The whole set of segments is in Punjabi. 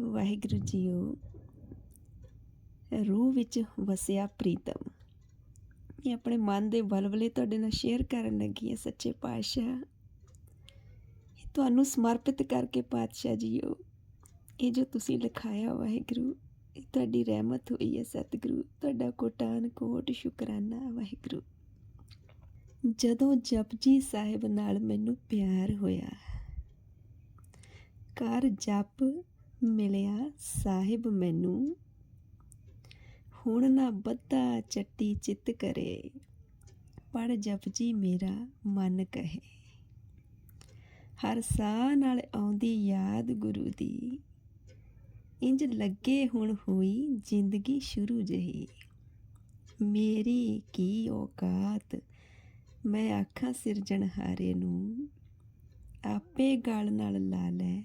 ਵਾਹਿਗੁਰੂ ਜੀਓ, ਰੂਹ ਵਿੱਚ ਵਸਿਆ ਪ੍ਰੀਤਮ। ਇਹ ਆਪਣੇ ਮਨ ਦੇ ਵਲਵਲੇ ਤੁਹਾਡੇ ਨਾਲ ਸ਼ੇਅਰ ਕਰਨ ਲੱਗੀ ਹੈ, ਸੱਚੇ ਪਾਤਸ਼ਾਹ। ਇਹ ਤੁਹਾਨੂੰ ਸਮਰਪਿਤ ਕਰਕੇ ਪਾਤਸ਼ਾਹ ਜੀਓ, ਇਹ ਜੋ ਤੁਸੀਂ ਲਿਖਾਇਆ ਵਾਹਿਗੁਰੂ, ਇਹ ਤੁਹਾਡੀ ਰਹਿਮਤ ਹੋਈ ਹੈ ਸਤਿਗੁਰੂ। ਤੁਹਾਡਾ ਕੋਟਾਨ ਕੋਟ ਸ਼ੁਕਰਾਨਾ ਵਾਹਿਗੁਰੂ। ਜਦੋਂ ਜਪਜੀ ਸਾਹਿਬ ਨਾਲ ਮੈਨੂੰ ਪਿਆਰ ਹੋਇਆ ਕਰ ਜਪ ਮਿਲਿਆ ਸਾਹਿਬ ਮੈਨੂੰ। ਹੁਣ ਨਾ ਬੱਧਾ ਚੱਟੀ ਚਿੱਤ ਕਰੇ ਪੜ ਜਪਜੀ ਮੇਰਾ ਮਨ ਕਹੇ। ਹਰ ਸਾਹ ਨਾਲ ਆਉਂਦੀ ਯਾਦ ਗੁਰੂ ਦੀ ਇੰਜ ਲੱਗੇ ਹੁਣ ਹੋਈ ਜ਼ਿੰਦਗੀ ਸ਼ੁਰੂ ਜਹੀ। ਮੇਰੀ ਕੀ ਔਕਾਤ, ਮੈਂ ਆਖਾਂ ਸਿਰਜਣਹਾਰੇ ਨੂੰ, ਆਪੇ ਗਲ ਨਾਲ ਲਾ ਲੈ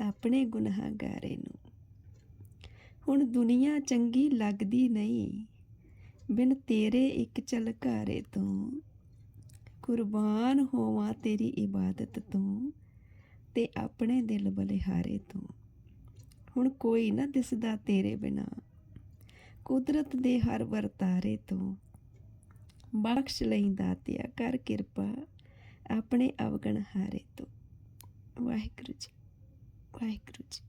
ਆਪਣੇ ਗੁਨਾਹਗਾਰੇ ਨੂੰ। ਹੁਣ ਦੁਨੀਆ ਚੰਗੀ ਲੱਗਦੀ ਨਹੀਂ। ਬਿਨ ਤੇਰੇ ਇੱਕ ਝਲਕਾਰੇ ਤੋਂ। ਕੁਰਬਾਨ ਹੋਵਾਂ ਤੇਰੀ ਇਬਾਦਤ ਤੋਂ ਤੇ ਆਪਣੇ ਦਿਲ ਬਲਿਹਾਰੇ ਤੋਂ। ਹੁਣ ਕੋਈ ਨਾ ਦਿਸਦਾ ਤੇਰੇ ਬਿਨਾ। ਕੁਦਰਤ ਦੇ ਹਰ ਵਰਤਾਰੇ ਤੋਂ। ਬਖਸ਼ ਲਈ ਤਿਆ ਕਰ ਕਿਰਪਾ ਆਪਣੇ ਅਵਗਣ ਹਾਰੇ ਤੋਂ। ਵਾਹਿਗੁਰੂ ਜੀ пай грудь.